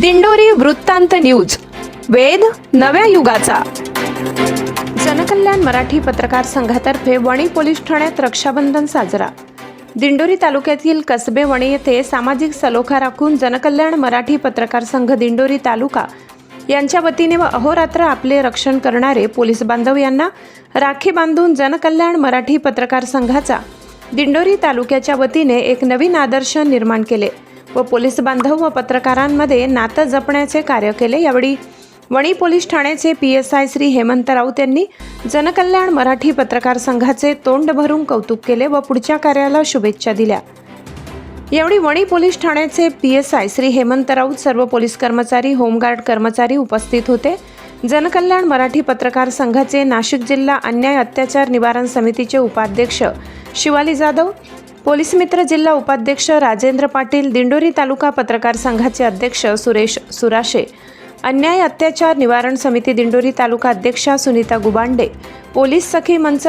दिंडोरी वृत्तांत न्यूज. वेद नव्या युगाचा. जनकल्याण मराठी पत्रकार संघातर्फे वणी पोलीस ठाण्यात रक्षाबंधन साजरा. दिंडोरी तालुक्यातील कसबे वणी येथे सामाजिक सलोखा राखून जनकल्याण मराठी पत्रकार संघ दिंडोरी तालुका यांच्या वतीने व अहोरात्र आपले रक्षण करणारे पोलीस बांधव यांना राखी बांधून जनकल्याण मराठी पत्रकार संघाचा दिंडोरी तालुक्याच्या वतीने एक नवीन आदर्श निर्माण केले. व पोलीस बांधव व पत्रकारांमध्ये नातं जपण्याचे कार्य केले. यावेळी वणी पोलीस ठाण्याचे P S I Shri Hemant Raut यांनी जनकल्याण मराठी पत्रकार संघाचे तोंड भरून कौतुक केले व पुढच्या कार्याला शुभेच्छा दिल्या. यावेळी वणी पोलीस ठाण्याचे P S I Shri Hemant Raut सर्व पोलीस कर्मचारी होमगार्ड कर्मचारी उपस्थित होते. जनकल्याण मराठी पत्रकार संघाचे नाशिक जिल्हा अन्याय अत्याचार निवारण समितीचे उपाध्यक्ष शिवाली जाधव पोलीस मित्र जिल्हा उपाध्यक्ष राजेंद्र पाटील दिंडोरी तालुका पत्रकार संघाचे अध्यक्ष सुरेश सुराशे अन्याय अत्याचार निवारण समिती दिंडोरी तालुका अध्यक्षा सुनीता गुबांडे पोलीस सखी मंच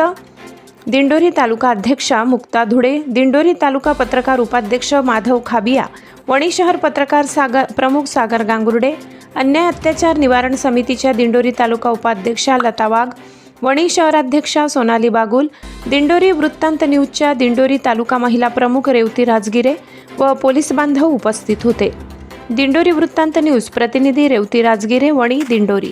दिंडोरी तालुका अध्यक्षा मुक्ता धुडे दिंडोरी तालुका पत्रकार उपाध्यक्ष माधव खाबिया वणी शहर पत्रकार सागर प्रमुख सागर गांगुर्डे अन्याय अत्याचार निवारण समितीच्या दिंडोरी तालुका उपाध्यक्षा लता वाघ वणी शहराध्यक्षा सोनाली बागुल दिंडोरी वृत्तांत न्यूजच्या दिंडोरी तालुका महिला प्रमुख रेवती राजगिरे व पोलीस बांधव उपस्थित होते. दिंडोरी वृत्तांत न्यूज प्रतिनिधी रेवती राजगिरे वणी दिंडोरी.